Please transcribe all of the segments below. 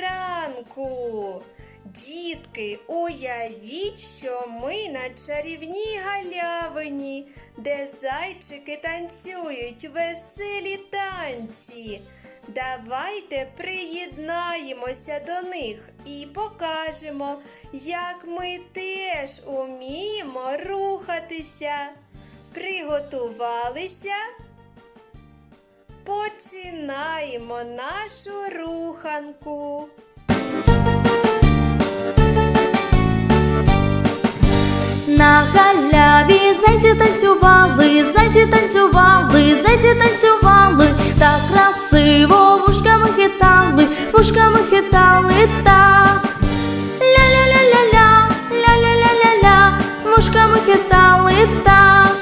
Ранку! Дітки, уявіть, що ми на чарівній галявині, де зайчики танцюють веселі танці. Давайте приєднаємося до них і покажемо, як ми теж уміємо рухатися. Приготувалися? Починаємо нашу руханку. На галяві зайці танцювали, зайці танцювали, зайці танцювали, так красиво вушками хитали, вушками хитали так. Ля-ля-ля-ля-ля, ля-ля-ля-ля-ля, вушками хитали так.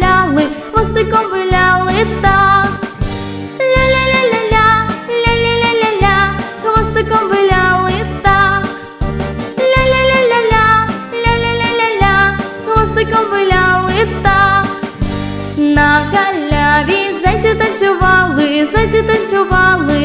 На галяві зайці танцювали, зайці танцювали.